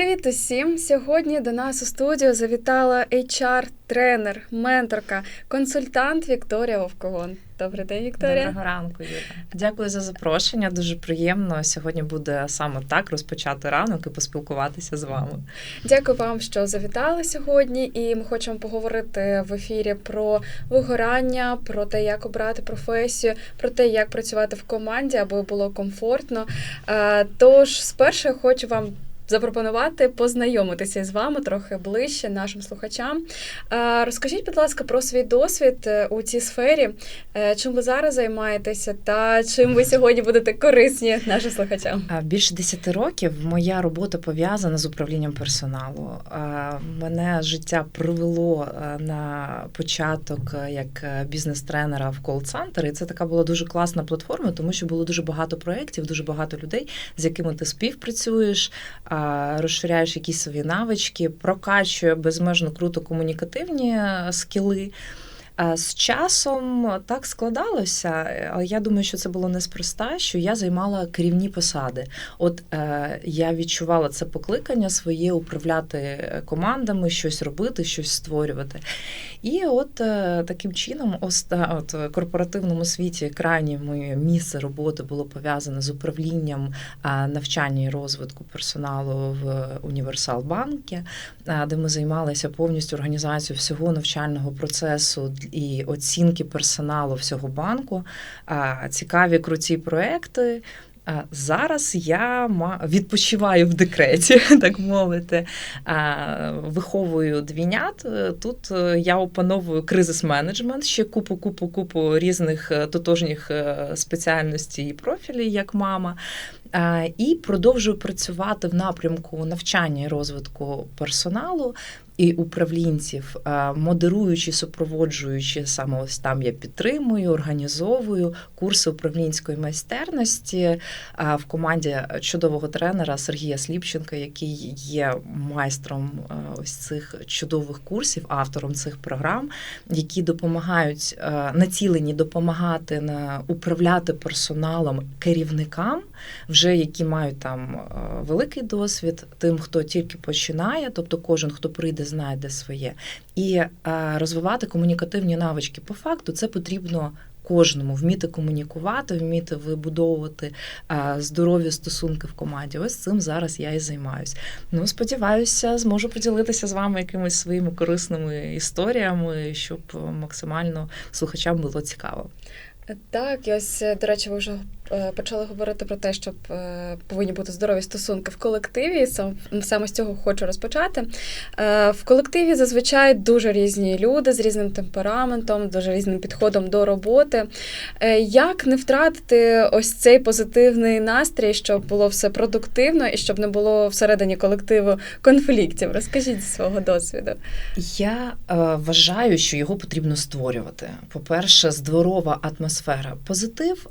Привіт усім! Сьогодні до нас у студію завітала HR-тренер, менторка, консультант Вікторія Вовковон. Добрий день, Вікторія. Доброго ранку, Юля. Дякую за запрошення. Дуже приємно. Сьогодні буде саме так розпочати ранок і поспілкуватися з вами. Дякую вам, що завітали сьогодні. І ми хочемо поговорити в ефірі про вигорання, про те, як обрати професію, про те, як працювати в команді, аби було комфортно. Е, Тож, спершу я хочу вам. Запропонувати познайомитися з вами трохи ближче нашим слухачам. Е, Розкажіть, будь ласка, про свій досвід е, у цій сфері, Е, чим ви зараз займаєтеся, та чим ви сьогодні будете корисні нашим слухачам. Більше 10 років моя робота пов'язана з управлінням персоналу. Мене життя привело на початок як бізнес-тренера в кол-центр. І це така була дуже класна платформа, тому що було дуже багато проєктів, дуже багато людей, з якими ти співпрацюєш, а, розширяєш якісь свої навички, прокачує безмежно круто комунікативні скіли. А З часом так складалося, але я думаю, що це було неспроста, що я займала керівні посади. От е, я відчувала це покликання своє управляти командами, щось робити, щось створювати. І от е, таким чином, оста, от в корпоративному світі крайнє моє місце роботи було пов'язане з управлінням е, навчання і розвитку персоналу в Універсал-банкі, е, де ми займалися повністю організацією всього навчального процесу і оцінки персоналу всього банку. Е, Цікаві круті проекти. Зараз я відпочиваю в декреті, так мовити. Виховую двійнят. Тут я опановую кризис-менеджмент, ще купу, купу, купу різних тотожніх спеціальностей і профілів, як мама. І продовжую працювати в напрямку навчання і розвитку персоналу і управлінців, модеруючи, супроводжуючи саме ось там я підтримую, організовую курси управлінської майстерності в команді чудового тренера Сергія Сліпченка, який є майстром ось цих чудових курсів, автором цих програм, які допомагають націлені допомагати на управляти персоналом керівникам, вже які мають там великий досвід, тим, хто тільки починає, тобто кожен, хто прийде знайде своє. І розвивати комунікативні навички по факту це потрібно. Кожному вміти комунікувати, вміти вибудовувати здорові стосунки в команді. Ось цим зараз я і займаюся. Ну, сподіваюся, зможу поділитися з вами якимись своїми корисними історіями, щоб максимально слухачам було цікаво. Так, і ось, до речі, ви вже почали говорити про те, що повинні бути здорові стосунки в колективі. Саме з цього хочу розпочати. В колективі зазвичай дуже різні люди з різним темпераментом, дуже різним підходом до роботи. Як не втратити ось цей позитивний настрій, щоб було все продуктивно і щоб не було всередині колективу конфліктів? Розкажіть зі свого досвіду. Я вважаю, що його потрібно створювати. По-перше, здорова атмосфера. Позитив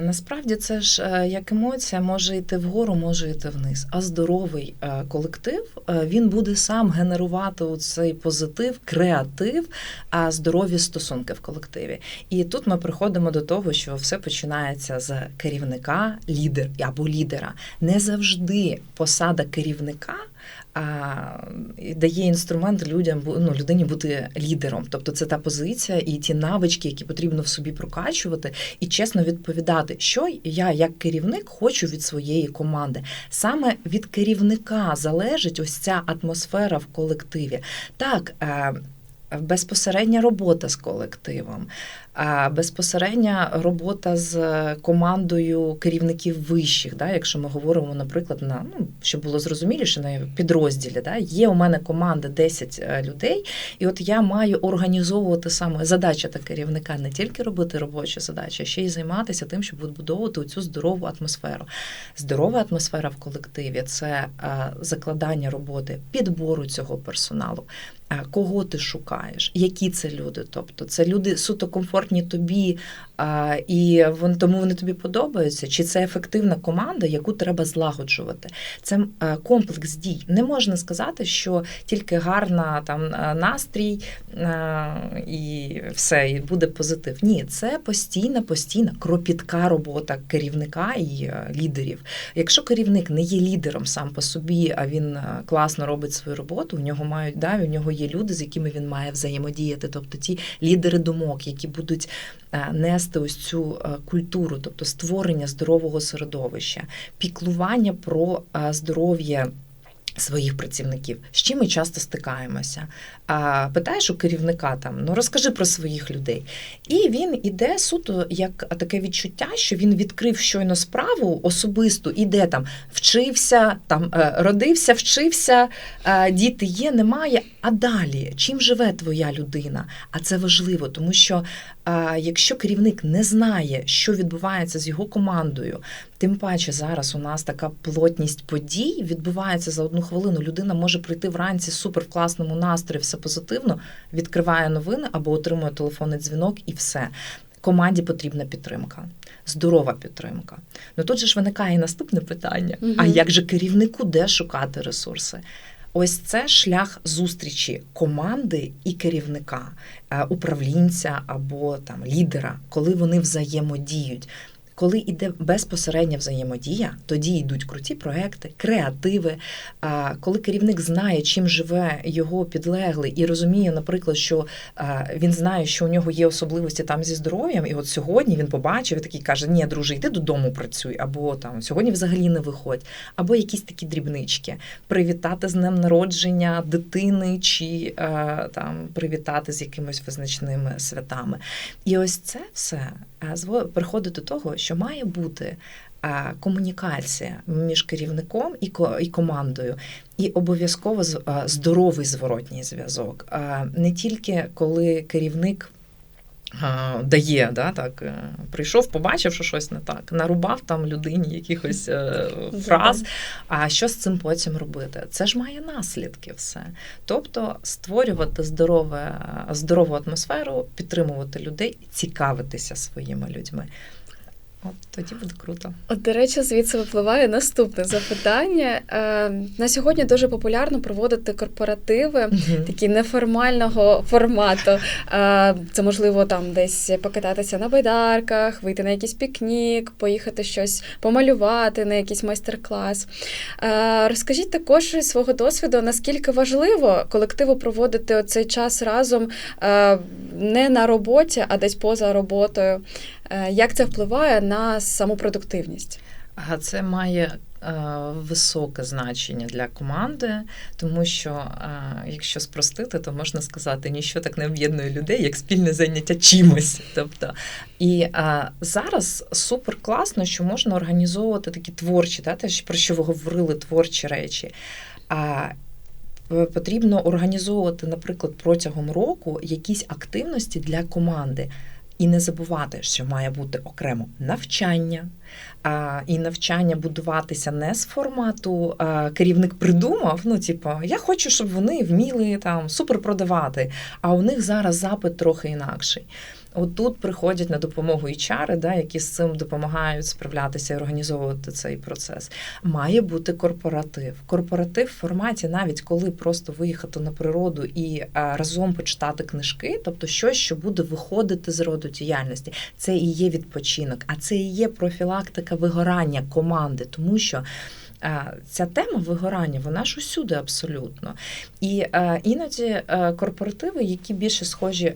насправді. Насправді це ж е, як емоція може йти вгору, може йти вниз. А здоровий е, колектив е, він буде сам генерувати цей позитив, креатив, а здорові стосунки в колективі. І тут ми приходимо до того, що все починається з керівника, лідер або лідера. Не завжди посада керівника дає інструмент людям ну, людині бути лідером. Тобто це та позиція і ті навички, які потрібно в собі прокачувати, і чесно відповідати, що я як керівник хочу від своєї команди. Саме від керівника залежить ось ця атмосфера в колективі. Так. Е, безпосередня робота з колективом, безпосередня робота з командою керівників вищих, да, якщо ми говоримо, наприклад, на ну щоб було зрозуміліше на підрозділі, да, є у мене команда 10 е, людей, і от я маю організовувати саме задача та керівника не тільки робити робочі задачі, а ще й займатися тим, щоб відбудовувати цю здорову атмосферу. Здорова атмосфера в колективі це е, закладання роботи, підбору цього персоналу. Кого ти шукаєш? Які це люди? Тобто це люди суто комфортні тобі а, і вон, тому вони тобі подобаються, чи це ефективна команда, яку треба злагоджувати. Це е, комплекс дій. Не можна сказати, що тільки гарна там е, настрій е, і все, і буде позитив. Ні, це постійна, постійна кропітка робота керівника і лідерів. Якщо керівник не є лідером сам по собі, а він класно робить свою роботу, у нього мають да, у нього є люди, з якими він має взаємодіяти. Тобто ті лідери думок, які будуть е, нести ось цю е, культуру, тобто створення здорового середовища, піклування про е, здоров'я. Своїх працівників, з чим ми часто стикаємося. А питаєш у керівника там, ну розкажи про своїх людей. І він іде суто як таке відчуття, що він відкрив щойно справу особисту, іде там, вчився, там е, родився, вчився, е, діти є, немає. А далі чим живе твоя людина? А це важливо, тому що е, якщо керівник не знає, що відбувається з його командою, тим паче зараз у нас така плотність подій відбувається за одну хвилину. Людина може прийти вранці супер в класному настрої, все позитивно, відкриває новини або отримує телефонний дзвінок, і все. Команді потрібна підтримка, здорова підтримка. Ну тут же ж виникає і наступне питання: Мгм. а як же керівнику де шукати ресурси? Ось це шлях зустрічі команди і керівника, е, управлінця або там лідера, коли вони взаємодіють. Коли йде безпосередня взаємодія, тоді йдуть круті проекти, креативи. Коли керівник знає, чим живе його підлеглий, і розуміє, наприклад, що він знає, що у нього є особливості там зі здоров'ям, і от сьогодні він побачив і такий каже: Ні, друже, йди додому працюй, або там сьогодні взагалі не виходь, або якісь такі дрібнички, привітати з днем народження дитини, чи там привітати з якимось визначними святами. І ось це все приходить до того, що має бути комунікація між керівником і ко- і командою, і обов'язково здоровий зворотній зв'язок. Не тільки коли керівник. Дає, да, так, е, прийшов, побачив, що щось не так, нарубав там людині якихось е, фраз. А що з цим потім робити? Це ж має наслідки все. Тобто створювати здорове, здорову атмосферу, підтримувати людей, цікавитися своїми людьми. От тоді буде круто. От, до речі, звідси випливає наступне запитання. Е, на сьогодні дуже популярно проводити корпоративи. Такі неформального формату. Е, Це можливо там десь покататися на байдарках, вийти на якийсь пікнік, поїхати щось помалювати на якийсь майстер-клас. Е, Розкажіть також із свого досвіду, наскільки важливо колективу проводити оцей час разом е, не на роботі, а десь поза роботою. Е, Як це впливає на саму продуктивність? А це має е, високе значення для команди, тому що е, якщо спростити, то можна сказати, ніщо так не об'єднує людей, як спільне заняття чимось. Тобто, і е, зараз супер класно, що можна організовувати такі творчі, да, те, про що ви говорили, творчі речі. А Потрібно організовувати, наприклад, протягом року якісь активності для команди. І не забувати, що має бути окремо навчання, і навчання будуватися не з формату керівник придумав. Ну, типу, я хочу, щоб вони вміли там супер продавати. А у них зараз запит трохи інакший. От тут приходять на допомогу HR, да, які з цим допомагають справлятися і організовувати цей процес. Має бути корпоратив. Корпоратив в форматі, навіть коли просто виїхати на природу і а, разом почитати книжки, тобто щось, що буде виходити з роду діяльності. Це і є відпочинок, а це і є профілактика вигорання команди, тому що. Ця тема вигорання, вона ж усюди абсолютно. І е, іноді е, корпоративи, які більше схожі.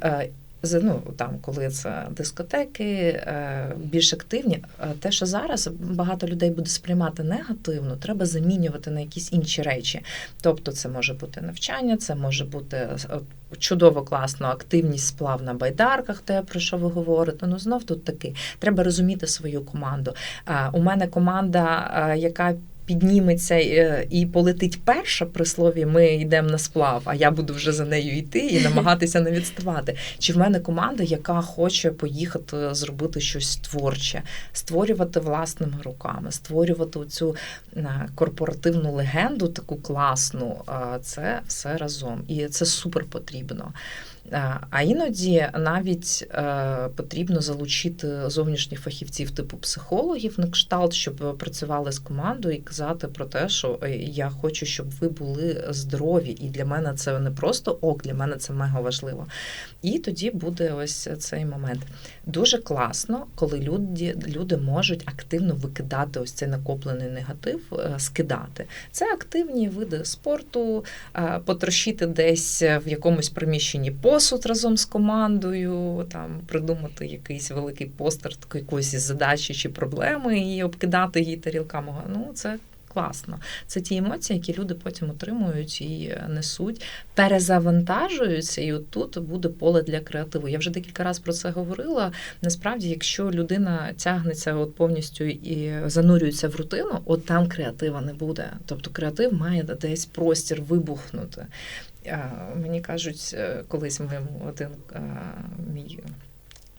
Ну, там, коли це дискотеки е, більш активні, е, те, що зараз багато людей буде сприймати негативно, треба замінювати на якісь інші речі. Тобто, це може бути навчання, це може бути е, чудово класно активність сплав на байдарках, те, про що ви говорите. Ну знов тут таки треба розуміти свою команду. У мене команда, яка підніметься е, і полетить перша при слові ми йдемо на сплав, а я буду вже за нею йти і намагатися не відставати. Чи в мене команда, яка хоче поїхати зробити щось творче, створювати власними руками, створювати цю корпоративну легенду, таку класну, е, це все разом. І це супер потрібно. А, іноді навіть е, потрібно залучити зовнішніх фахівців типу психологів на кшталт, щоб працювали з командою і казати про те, що е, я хочу, щоб ви були здорові, і для мене це не просто ок, для мене це мега важливо. І тоді буде ось цей момент. Дуже класно, коли люди, люди можуть активно викидати ось цей накоплений негатив, е, скидати. Це активні види спорту, потрощити десь в якомусь приміщенні посуд разом з командою, там придумати якийсь великий постер якоїсь задачі чи проблеми і обкидати її тарілками. Ну, це класно. Це ті емоції, які люди потім отримують і несуть, перезавантажуються, і от тут буде поле для креативу. Я вже декілька разів про це говорила. Насправді, якщо людина тягнеться от повністю і занурюється в рутину, от там креатива не буде. Тобто креатив має десь простір вибухнути. Мені кажуть, колись ми один мій.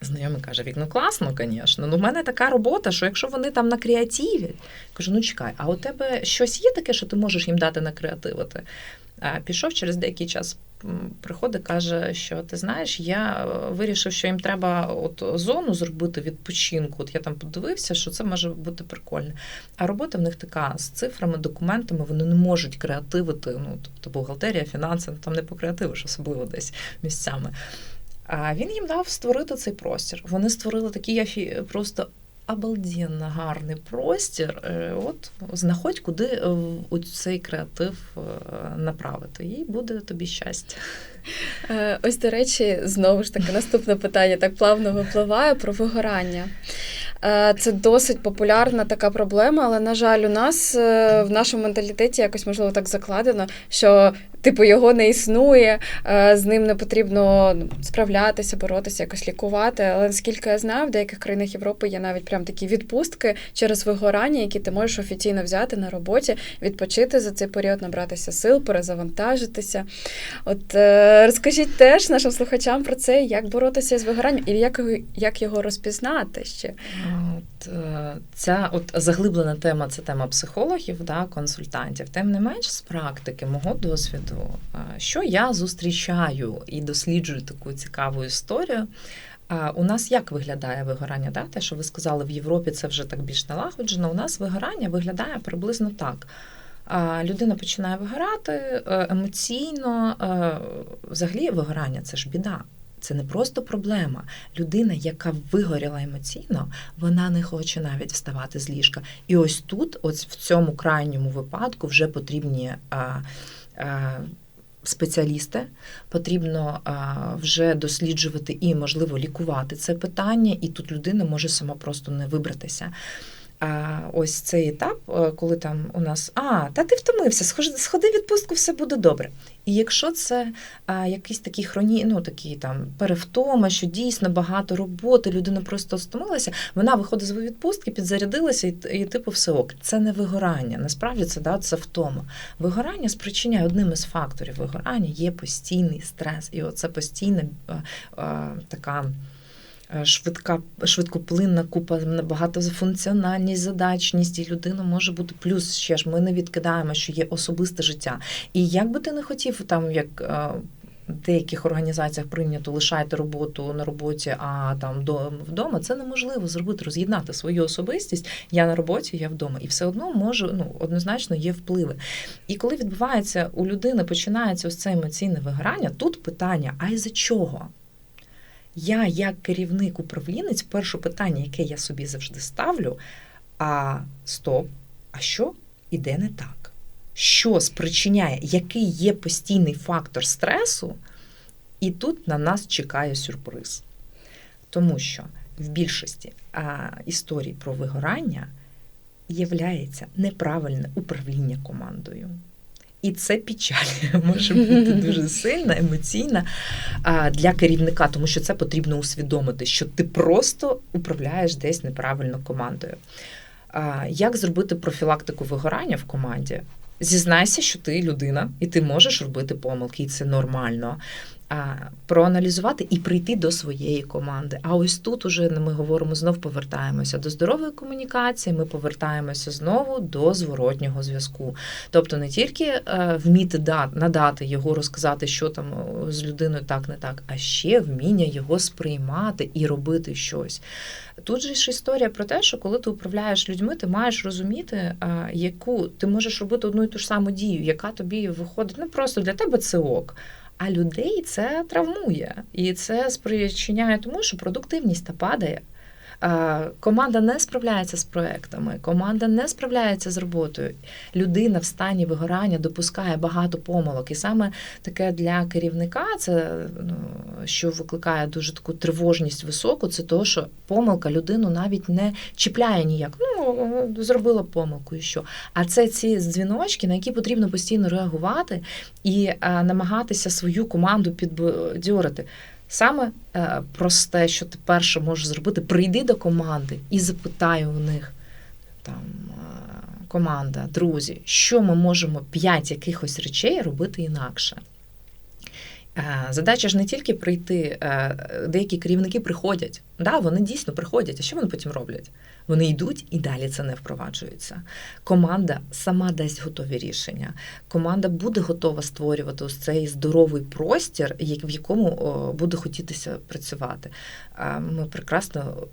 Знайомий каже, Вік, ну класно, звісно. Ну, в мене така робота, що якщо вони там на креативі, кажу, ну чекай, а у тебе щось є таке, що ти можеш їм дати на креативити? А пішов через деякий час, приходить, каже, що ти знаєш, я вирішив, що їм треба от зону зробити відпочинку. От я там подивився, що це може бути прикольно. А робота в них така з цифрами, документами, вони не можуть креативити. Ну, тобто бухгалтерія, фінанси, ну, там не покреативиш, особливо десь місцями. А він їм дав створити цей простір. Вони створили такий просто обалденно гарний простір. Е, от знаходь, куди у цей креатив е, направити, і буде тобі щастя. Ось, до речі, знову ж таки, наступне питання так плавно випливає про вигорання. Це досить популярна така проблема, але, на жаль, у нас в нашому менталітеті якось можливо так закладено, що типу його не існує, з ним не потрібно ну, справлятися, боротися, якось лікувати. Але наскільки я знаю, в деяких країнах Європи є навіть прям такі відпустки через вигорання, які ти можеш офіційно взяти на роботі, відпочити за цей період, набратися сил, перезавантажитися. От е, розкажіть теж нашим слухачам про це, як боротися з вигоранням і як як його розпізнати ще. От, е, Ця от заглиблена тема це тема психологів, да, консультантів. Тим не менш, з практики мого досвіду, е, що я зустрічаю і досліджую таку цікаву історію. У нас як виглядає вигорання? Да? Те, що ви сказали, в Європі це вже так більш налагоджено. У нас вигорання виглядає приблизно так. Людина починає вигорати е, емоційно. Взагалі, вигорання це ж біда. Це не просто проблема. Людина, яка вигоріла емоційно, вона не хоче навіть вставати з ліжка. І ось тут, ось в цьому крайньому випадку, вже потрібні. А, а, Спеціалісти потрібно а, вже досліджувати і, можливо, лікувати це питання, і тут людина може сама просто не вибратися. Ось цей етап, е, коли там у нас а, та ти втомився, сходи відпустку, все буде добре. І якщо це а, якийсь такий хроні, ну такий там перевтома, що дійсно багато роботи, людина просто стомилася, вона виходить з відпустки, підзарядилася і, і типу все ок. Це не вигорання. Насправді це да, це втома. Вигорання спричиняє одним із факторів вигорання є постійний стрес, і оце постійна а, а, така. Е, швидка, швидкоплинна купа, багатофункціональність, задачність, і людина може бути плюс ще ж. Ми не відкидаємо, що є особисте життя. І як би ти не хотів, там як. Е, в деяких організаціях прийнято лишайте роботу на роботі, а там вдома це неможливо зробити, роз'єднати свою особистість. Я на роботі, я вдома, і все одно може ну однозначно є впливи. І коли відбувається у людини, починається ось це емоційне вигорання, тут питання: а й за чого? Я, як керівник управлінець, перше питання, яке я собі завжди ставлю: а стоп, а що іде не так? Що спричиняє, який є постійний фактор стресу, і тут на нас чекає сюрприз. Тому що в більшості а, історій про вигорання являється неправильне управління командою. І це печаль може бути дуже сильна, емоційна для керівника, тому що це потрібно усвідомити, що ти просто управляєш десь неправильно командою. Як зробити профілактику вигорання в команді? Зізнайся, що ти людина, і ти можеш робити помилки, і це нормально. Проаналізувати і прийти до своєї команди. А ось тут уже ми говоримо знов повертаємося до здорової комунікації. Ми повертаємося знову до зворотнього зв'язку. Тобто не тільки е, вміти надати його, розказати, що там з людиною так не так, а ще вміння його сприймати і робити щось. Тут же ж історія про те, що коли ти управляєш людьми, ти маєш розуміти, яку ти можеш робити одну і ту ж саму дію, яка тобі виходить. Ну просто для тебе це ок. А людей це травмує, і це спричиняє тому, що продуктивність та падає. Е, Команда не справляється з проектами, команда не справляється з роботою. Людина в стані вигорання допускає багато помилок. І саме таке для керівника, це ну, що викликає дуже таку тривожність високу, це то, що помилка людину навіть не чіпляє ніяк. Ну, зробила помилку і що. А це ці дзвіночки, на які потрібно постійно реагувати і намагатися свою команду підбадьорити. Саме е, просте, що ти перше можеш зробити, прийди до команди і запитай у них там е, команда, друзі, що ми можемо п'ять якихось речей робити інакше. Е, Задача ж не тільки прийти, е, деякі керівники приходять. Да, вони дійсно приходять. А що вони потім роблять? Вони йдуть і далі це не впроваджується. Команда сама дасть готові рішення. Команда буде готова створювати ось цей здоровий простір, в якому буде хотітися працювати. Ми прекрасно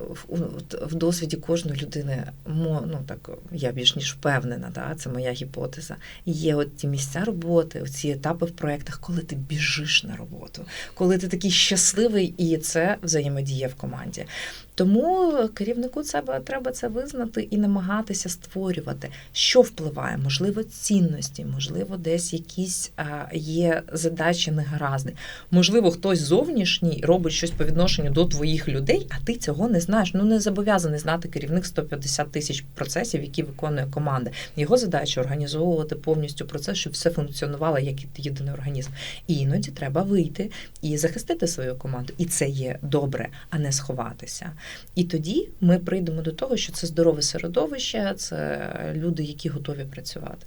в- досвіді кожної людини, ну так я більш ніж впевнена, да, це моя гіпотеза. Є от ті місця роботи, ці етапи в проєктах, коли ти біжиш на роботу, коли ти такий щасливий, і це взаємодія в команді. Тому керівнику це треба це визнати і намагатися створювати, що впливає, можливо, цінності, можливо, десь якісь є задачі негаразди. Можливо, хтось зовнішній робить щось по відношенню до твоїх людей, а ти цього не знаєш. Ну не зобов'язаний знати керівник 150 тисяч процесів, які виконує команда. Його задача організовувати повністю процес, щоб все функціонувало як єдиний організм. І іноді треба вийти і захистити свою команду. І це є добре, а не сховатися. І тоді ми прийдемо до того, що це здорове середовище, це люди, які готові працювати.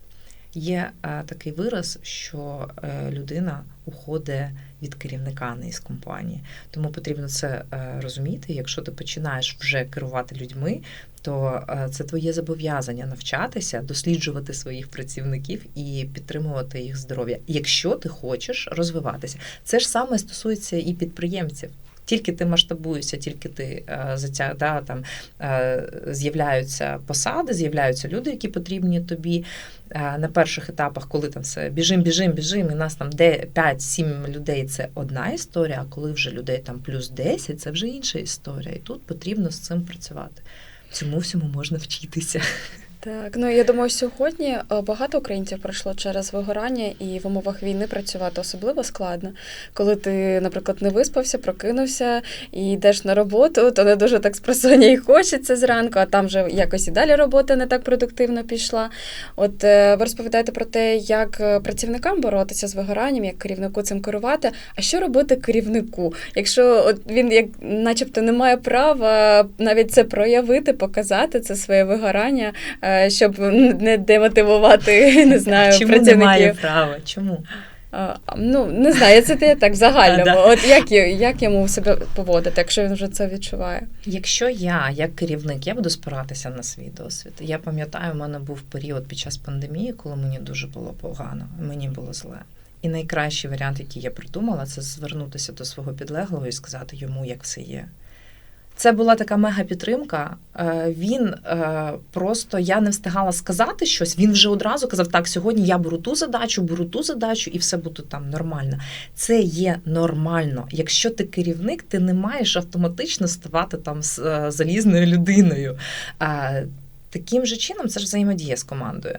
Є е, такий вираз, що е, людина уходить від керівника, не із компанії. Тому потрібно це е, розуміти. Якщо ти починаєш вже керувати людьми, то це твоє зобов'язання навчатися, досліджувати своїх працівників і підтримувати їх здоров'я, якщо ти хочеш розвиватися. Це ж саме стосується і підприємців. Тільки ти масштабуєшся, тільки ти е, затя, да, там е, з'являються посади, з'являються люди, які потрібні тобі е, на перших етапах, коли там все біжим, біжим, біжим, і нас там де 5-7 людей це одна історія, а коли вже людей там плюс 10, це вже інша історія. І тут потрібно з цим працювати. Цьому всьому можна вчитися. Так, ну я думаю, сьогодні е, багато українців пройшло через вигорання, і в умовах війни працювати особливо складно. Коли ти, наприклад, не виспався, прокинувся і йдеш на роботу, то не дуже так спросоння і хочеться зранку, а там вже якось і далі робота не так продуктивно пішла. От е, ви розповідаєте про те, як е, працівникам боротися з вигоранням, як керівнику цим керувати. А що робити керівнику, якщо от він як, начебто, не має права навіть це проявити, показати це своє вигорання. Е, щоб не демотивувати, не знаю, Чому працівників. немає права? Чому? А, ну, не знаю, це те так в загальному. А. От як, як йому себе поводити, якщо він вже це відчуває? Якщо я, як керівник, я буду спиратися на свій досвід. Я пам'ятаю, у мене був період під час пандемії, коли мені дуже було погано, мені було зле. І найкращий варіант, який я придумала, це звернутися до свого підлеглого і сказати йому, як все є. Це була така мега підтримка. Е, Він е, просто я не встигала сказати щось. Він вже одразу казав: так, сьогодні я беру ту задачу, беру ту задачу, і все буде там нормально. Це є нормально. Якщо ти керівник, ти не маєш автоматично ставати там е, залізною людиною. Таким же чином, це ж взаємодія з командою.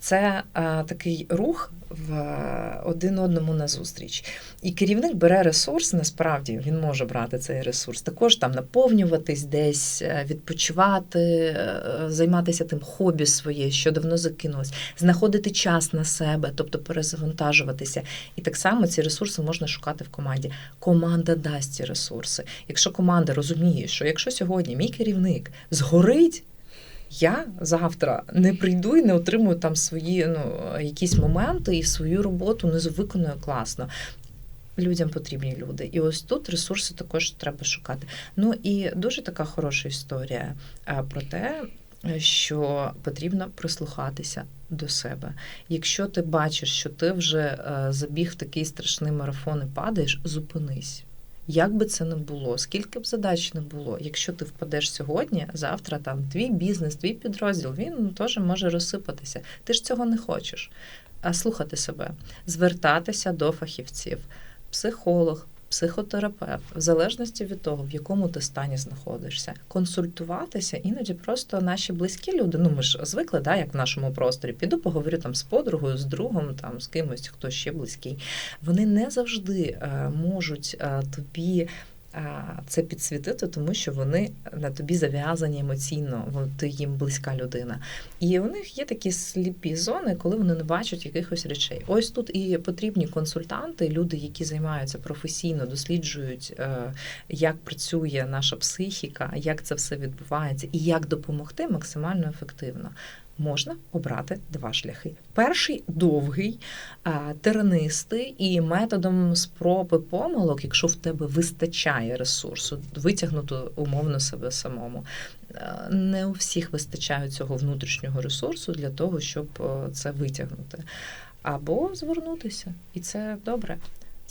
Це такий рух в е, один одному назустріч. І керівник бере ресурс, насправді він може брати цей ресурс, також там наповнюватись десь, е, відпочивати, е, займатися тим хобі своє, що давно закинулось, знаходити час на себе, тобто перезавантажуватися. І так само ці ресурси можна шукати в команді. Команда дасть ці ресурси. Якщо команда розуміє, що якщо сьогодні мій керівник згорить. Я завтра не прийду і не отримую там свої ну, якісь моменти і свою роботу не виконую класно. людям потрібні люди. І ось тут ресурси також треба шукати. Ну і дуже така хороша історія е, про те, що потрібно прислухатися до себе. Якщо ти бачиш, що ти вже е, забіг в такий страшний марафон і падаєш, зупинись. Як би це не було, скільки б задач не було, якщо ти впадеш сьогодні, завтра там твій бізнес, твій підрозділ, він теж може розсипатися. Ти ж цього не хочеш. А слухати себе, звертатися до фахівців, психолог, психотерапевт, в залежності від того, в якому ти стані знаходишся, консультуватися іноді просто наші близькі люди. Ну ми ж звикли, да, як в нашому просторі. Піду поговорю там з подругою, з другом, там з кимось, хто ще близький. Вони не завжди е, можуть е, тобі. Це підсвітити, тому що вони на тобі зав'язані емоційно, ти їм близька людина. І у них є такі сліпі зони, коли вони не бачать якихось речей. Ось тут і потрібні консультанти, люди, які займаються професійно, досліджують, е, як працює наша психіка, як це все відбувається, і як допомогти максимально ефективно. Можна обрати два шляхи. Перший довгий, тернистий і методом спроб і помилок, якщо в тебе вистачає ресурсу, витягнути умовно себе самому. Не у всіх вистачає цього внутрішнього ресурсу для того, щоб це витягнути. Або звернутися, і це добре.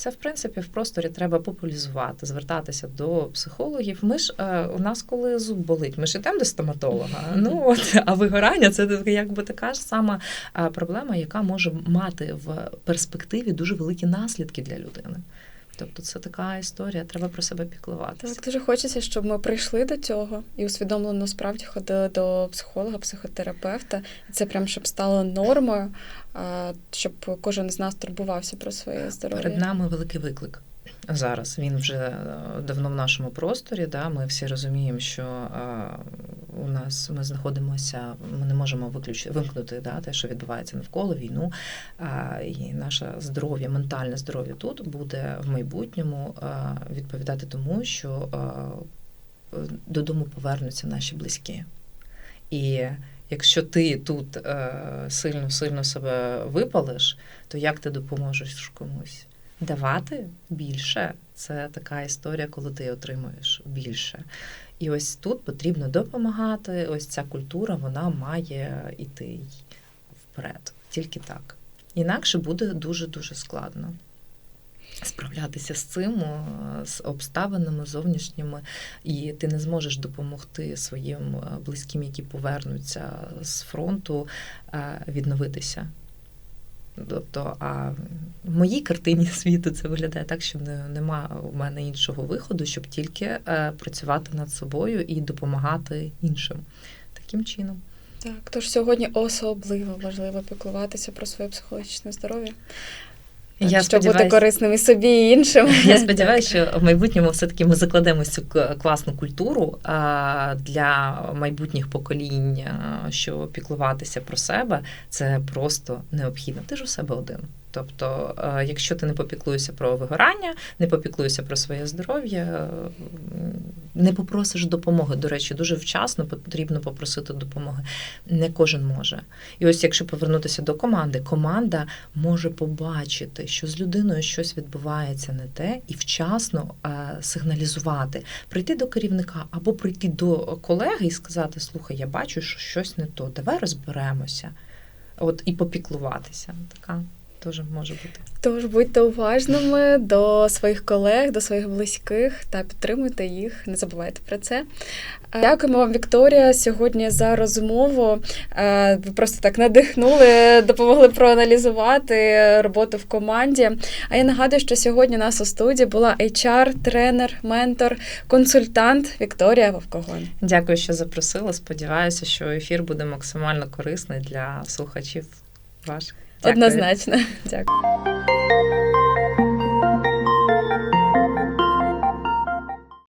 Це, в принципі, в просторі треба популяризувати, звертатися до психологів. Ми ж е, у нас, коли зуб болить, ми ж йдемо до стоматолога. Ну от а вигорання це якби така ж сама е, проблема, яка може мати в перспективі дуже великі наслідки для людини. Тобто, це така історія, треба про себе піклуватися. Так, дуже хочеться, щоб ми прийшли до цього і усвідомлено справді ходили до психолога, психотерапевта. Це прям щоб стало нормою, щоб кожен з нас турбувався про своє здоров'я. Перед нами великий виклик. Зараз він вже е, давно в нашому просторі. Да, ми всі розуміємо, що е, у нас ми знаходимося, ми не можемо виключити вимкнути да, те, що відбувається навколо війну. І наше здоров'я, ментальне здоров'я тут буде в майбутньому е, відповідати тому, що додому повернуться наші близькі. І якщо ти тут сильно сильно себе випалиш, то як ти допоможеш комусь? Давати більше це така історія, коли ти отримуєш більше. І ось тут потрібно допомагати. Ось ця культура вона має йти вперед. Тільки так. Інакше буде дуже дуже складно справлятися з цим, з обставинами зовнішніми, і ти не зможеш допомогти своїм е, близьким, які повернуться з фронту, е, відновитися. Тобто, а в моїй картині світу це виглядає так, що не, нема у мене іншого виходу, щоб тільки е, працювати над собою і допомагати іншим таким чином. Так, тож сьогодні особливо важливо піклуватися про своє психологічне здоров'я. Я щоб бути корисним і собі, і іншим. Я сподіваюся, що в майбутньому все-таки ми закладемо цю класну культуру а, для майбутніх поколінь, що піклуватися про себе це просто необхідно. Ти ж у себе один. Тобто, е, якщо ти не попіклуєшся про вигорання, не попіклуєшся про своє здоров'я, не попросиш допомоги. До речі, дуже вчасно потрібно попросити допомоги. Не кожен може. І ось якщо повернутися до команди, команда може побачити, що з людиною щось відбувається не те, і вчасно е, сигналізувати, прийти до керівника або прийти до колеги і сказати: Слухай, я бачу, що щось не то, давай розберемося. От і попіклуватися. Така теж може бути. Тож будьте уважними до своїх колег, до своїх близьких та підтримуйте їх. Не забувайте про це. Е, Дякуємо вам, Вікторія, сьогодні за розмову. Е, Ви просто так надихнули, допомогли проаналізувати роботу в команді. А я нагадую, що сьогодні у нас у студії була HR, тренер, ментор, консультант Вікторія Вовкогон. Дякую, що запросила. Сподіваюся, що ефір буде максимально корисний для слухачів ваших. Однозначно. Дякую.